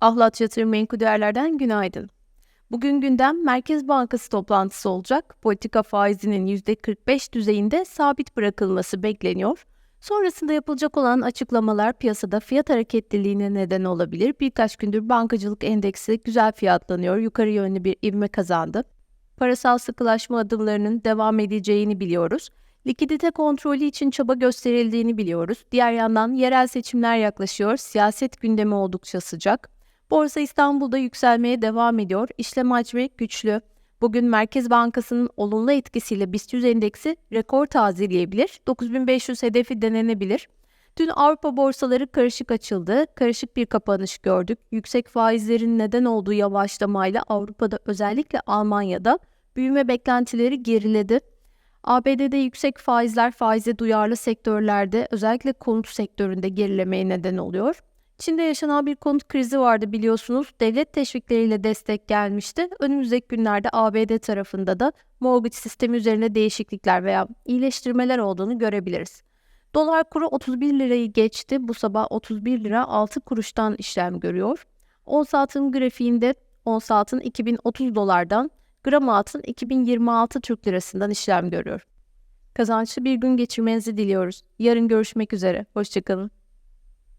Ahlat Yatırım Menkul Değerler'den günaydın. Bugün gündem Merkez Bankası toplantısı olacak. Politika faizinin %45 düzeyinde sabit bırakılması bekleniyor. Sonrasında yapılacak olan açıklamalar piyasada fiyat hareketliliğine neden olabilir. Birkaç gündür bankacılık endeksi güzel fiyatlanıyor, yukarı yönlü bir ivme kazandı. Parasal sıkılaşma adımlarının devam edeceğini biliyoruz. Likidite kontrolü için çaba gösterildiğini biliyoruz. Diğer yandan yerel seçimler yaklaşıyor, siyaset gündemi oldukça sıcak. Borsa İstanbul'da yükselmeye devam ediyor. İşlem hacmi güçlü. Bugün Merkez Bankası'nın olumlu etkisiyle BIST 100 endeksi rekor tazeleyebilir. 9500 hedefi denenebilir. Dün Avrupa borsaları karışık açıldı. Karışık bir kapanış gördük. Yüksek faizlerin neden olduğu yavaşlamayla Avrupa'da özellikle Almanya'da büyüme beklentileri geriledi. ABD'de yüksek faizler faize duyarlı sektörlerde özellikle konut sektöründe gerilemeye neden oluyor. Çin'de yaşanan bir konut krizi vardı biliyorsunuz. Devlet teşvikleriyle destek gelmişti. Önümüzdeki günlerde ABD tarafında da mortgage sistemi üzerine değişiklikler veya iyileştirmeler olduğunu görebiliriz. Dolar kuru 31 lirayı geçti. Bu sabah 31 lira 6 kuruştan işlem görüyor. Ons altın grafiğinde ons altın 2030 dolardan, gram altın 2026 Türk lirasından işlem görüyor. Kazançlı bir gün geçirmenizi diliyoruz. Yarın görüşmek üzere. Hoşçakalın.